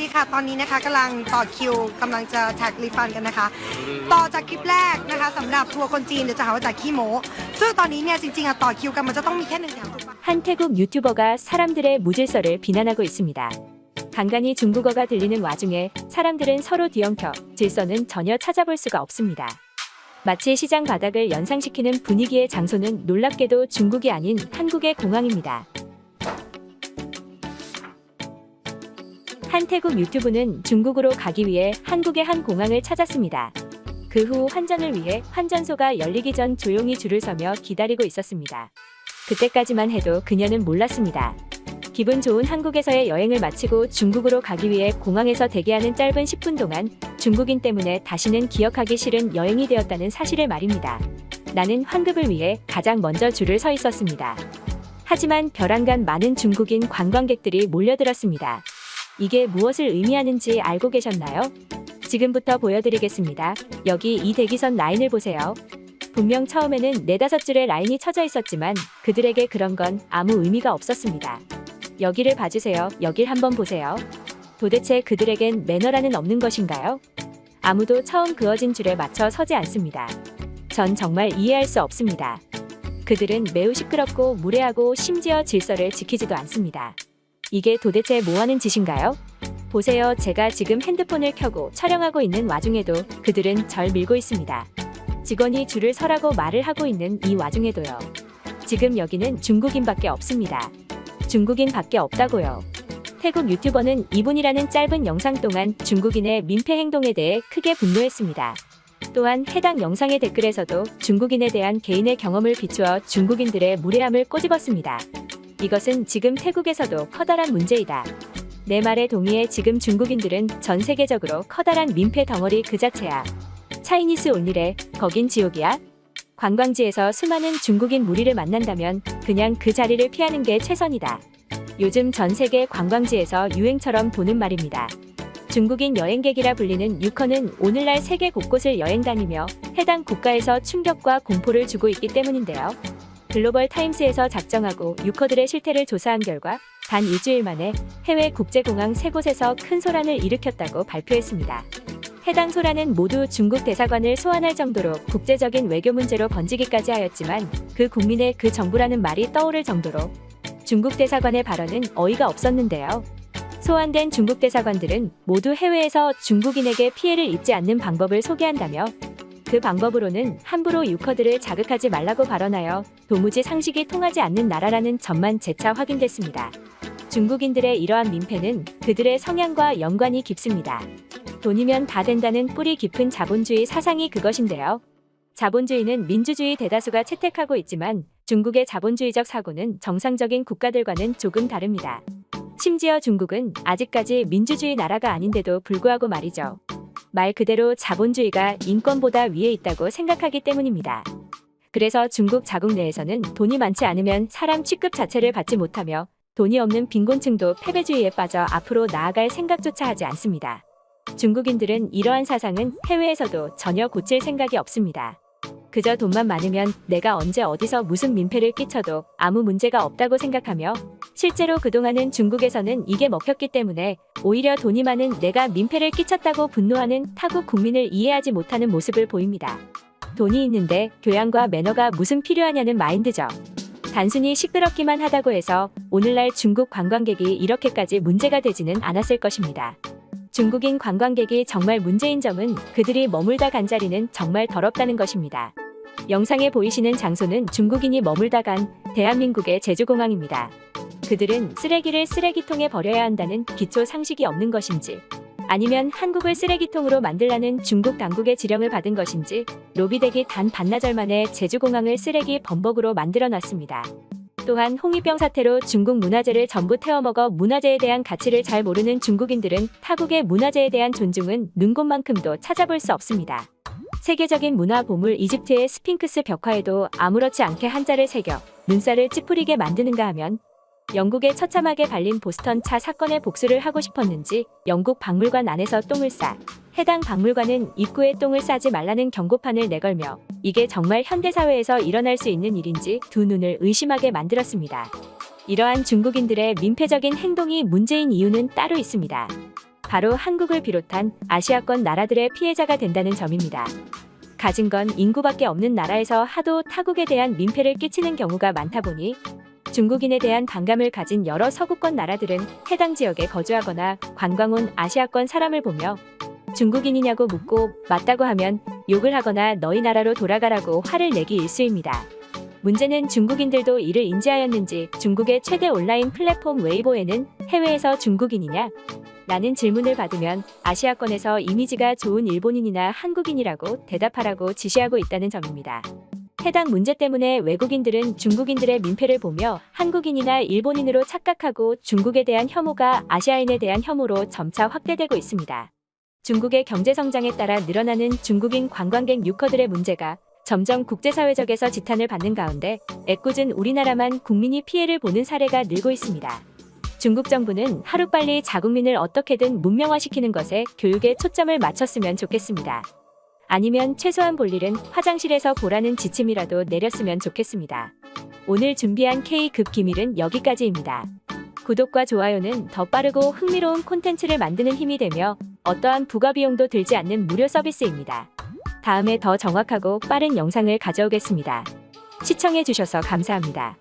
ดีค่ะ ตอนนี้นะคะกำลังต่อคิวกำลังจะแท็กรีฟันกันนะคะ ต่อจากคลิปแรกนะคะสำหรับทัวร์คนจีนเดี๋ยวจะหาว่าจากขี้โม้ซึ่งตอนนี้เนี่ยจริงๆอะต่อคิวกันมันจะต้องมีแค่หนึ่งแถวถูกปะ 한 태국 유튜버가 사람들의 무질서를 비난하고 있습니다. 간간히 중국어가 들리는 와중에 사람들은 서로 뒤엉켜 질서는 전혀 찾아볼 수가 없습니다. 마치 시장 바닥을 연상시키는 분위기의 장소는 놀랍게도 중국이 아닌 한국의 공항입니다. 한 태국 유튜브는 중국으로 가기 위해 한국의 한 공항을 찾았습니다. 그 후 환전을 위해 환전소가 열리기 전 조용히 줄을 서며 기다리고 있었습니다. 그때까지만 해도 그녀는 몰랐습니다. 기분 좋은 한국에서의 여행을 마치고 중국으로 가기 위해 공항에서 대기하는 짧은 10분 동안 중국인 때문에 다시는 기억하기 싫은 여행이 되었다는 사실을 말입니다. 나는 환급을 위해 가장 먼저 줄을 서 있었습니다. 하지만 벼랑간 많은 중국인 관광객들이 몰려들었습니다. 이게 무엇을 의미하는지 알고 계셨나요? 지금부터 보여드리겠습니다. 여기 이 대기선 라인을 보세요. 분명 처음에는 네다섯 줄의 라인이 쳐져 있었지만 그들에게 그런 건 아무 의미가 없었습니다. 여기를 봐주세요. 여길 한번 보세요. 도대체 그들에겐 매너라는 없는 것인가요? 아무도 처음 그어진 줄에 맞춰 서지 않습니다. 전 정말 이해할 수 없습니다. 그들은 매우 시끄럽고 무례하고 심지어 질서를 지키지도 않습니다. 이게 도대체 뭐 하는 짓인가요? 보세요. 제가 지금 핸드폰을 켜고 촬영하고 있는 와중에도 그들은 절 밀고 있습니다. 직원이 줄을 서라고 말을 하고 있는 이 와중에도요. 지금 여기는 중국인밖에 없습니다. 중국인밖에 없다고요. 태국 유튜버는 이분이라는 짧은 영상 동안 중국인의 민폐 행동에 대해 크게 분노했습니다. 또한 해당 영상의 댓글에서도 중국인에 대한 개인의 경험을 비추어 중국인들의 무례함을 꼬집었습니다. 이것은 지금 태국에서도 커다란 문제이다. 내 말에 동의해 지금 중국인들은 전 세계적으로 커다란 민폐 덩어리 그 자체야. 차이니스 올리래, 거긴 지옥이야? 관광지에서 수많은 중국인 무리를 만난다면 그냥 그 자리를 피하는 게 최선이다. 요즘 전 세계 관광지에서 유행처럼 도는 말입니다. 중국인 여행객이라 불리는 유커는 오늘날 세계 곳곳을 여행 다니며 해당 국가에서 충격과 공포를 주고 있기 때문인데요. 글로벌 타임스에서 작정하고 유커들의 실태를 조사한 결과 단 일주일 만에 해외 국제공항 세 곳에서 큰 소란을 일으켰다고 발표했습니다. 해당 소란은 모두 중국 대사관을 소환할 정도로 국제적인 외교 문제로 번지기까지 하였지만 그 국민의 그 정부라는 말이 떠오를 정도로 중국 대사관의 발언은 어이가 없었는데요. 소환된 중국 대사관들은 모두 해외에서 중국인에게 피해를 입지 않는 방법을 소개한다며 그 방법으로는 함부로 유커들을 자극하지 말라고 발언하여 도무지 상식이 통하지 않는 나라라는 점만 재차 확인됐습니다. 중국인들의 이러한 민폐는 그들의 성향과 연관이 깊습니다. 돈이면 다 된다는 뿌리 깊은 자본주의 사상이 그것인데요. 자본주의는 민주주의 대다수가 채택하고 있지만 중국의 자본주의적 사고는 정상적인 국가들과는 조금 다릅니다. 심지어 중국은 아직까지 민주주의 나라가 아닌데도 불구하고 말이죠. 말 그대로 자본주의가 인권보다 위에 있다고 생각하기 때문입니다. 그래서 중국 자국 내에서는 돈이 많지 않으면 사람 취급 자체를 받지 못하며 돈이 없는 빈곤층도 패배주의에 빠져 앞으로 나아갈 생각조차 하지 않습니다. 중국인들은 이러한 사상은 해외에서도 전혀 고칠 생각이 없습니다. 그저 돈만 많으면 내가 언제 어디서 무슨 민폐를 끼쳐도 아무 문제가 없다고 생각하며 실제로 그동안은 중국에서는 이게 먹혔기 때문에 오히려 돈이 많은 내가 민폐를 끼쳤다고 분노하는 타국 국민을 이해하지 못하는 모습을 보입니다. 돈이 있는데 교양과 매너가 무슨 필요하냐는 마인드죠. 단순히 시끄럽기만 하다고 해서 오늘날 중국 관광객이 이렇게까지 문제가 되지는 않았을 것입니다. 중국인 관광객이 정말 문제인 점은 그들이 머물다 간 자리는 정말 더럽다는 것입니다. 영상에 보이시는 장소는 중국인이 머물다 간 대한민국의 제주공항입니다. 그들은 쓰레기를 쓰레기통에 버려야 한다는 기초 상식이 없는 것인지 아니면 한국을 쓰레기통으로 만들라는 중국 당국의 지령을 받은 것인지 로비되기 단 반나절 만에 제주공항을 쓰레기 범벅으로 만들어 놨습니다. 또한 홍위병 사태로 중국 문화재를 전부 태워먹어 문화재에 대한 가치를 잘 모르는 중국인들은 타국의 문화재에 대한 존중은 눈꽃만큼도 찾아볼 수 없습니다. 세계적인 문화 보물 이집트의 스핑크스 벽화에도 아무렇지 않게 한자를 새겨 눈살을 찌푸리게 만드는가 하면 영국의 처참하게 발린 보스턴 차 사건의 복수를 하고 싶었는지 영국 박물관 안에서 똥을 싸 해당 박물관은 입구에 똥을 싸지 말라는 경고판을 내걸며 이게 정말 현대사회에서 일어날 수 있는 일인지 두 눈을 의심하게 만들었습니다. 이러한 중국인들의 민폐적인 행동이 문제인 이유는 따로 있습니다. 바로 한국을 비롯한 아시아권 나라들의 피해자가 된다는 점입니다. 가진 건 인구밖에 없는 나라에서 하도 타국에 대한 민폐를 끼치는 경우가 많다 보니 중국인에 대한 반감을 가진 여러 서구권 나라들은 해당 지역에 거주하거나 관광 온 아시아권 사람을 보며 중국인이냐고 묻고 맞다고 하면 욕을 하거나 너희 나라로 돌아가라고 화를 내기 일쑤입니다. 문제는 중국인들도 이를 인지하였는지 중국의 최대 온라인 플랫폼 웨이보에는 해외에서 중국인이냐? 라는 질문을 받으면 아시아권에서 이미지가 좋은 일본인이나 한국인이라고 대답하라고 지시하고 있다는 점입니다. 해당 문제 때문에 외국인들은 중국인들의 민폐를 보며 한국인이나 일본인으로 착각하고 중국에 대한 혐오가 아시아인에 대한 혐오로 점차 확대되고 있습니다. 중국의 경제 성장에 따라 늘어나는 중국인 관광객 유커들의 문제가 점점 국제사회적에서 지탄을 받는 가운데 애꿎은 우리나라만 국민이 피해를 보는 사례가 늘고 있습니다. 중국 정부는 하루빨리 자국민을 어떻게든 문명화시키는 것에 교육에 초점을 맞췄으면 좋겠습니다. 아니면 최소한 볼 일은 화장실에서 보라는 지침이라도 내렸으면 좋겠습니다. 오늘 준비한 K급 기밀은 여기까지입니다. 구독과 좋아요는 더 빠르고 흥미로운 콘텐츠를 만드는 힘이 되며 어떠한 부가 비용도 들지 않는 무료 서비스입니다. 다음에 더 정확하고 빠른 영상을 가져오겠습니다. 시청해주셔서 감사합니다.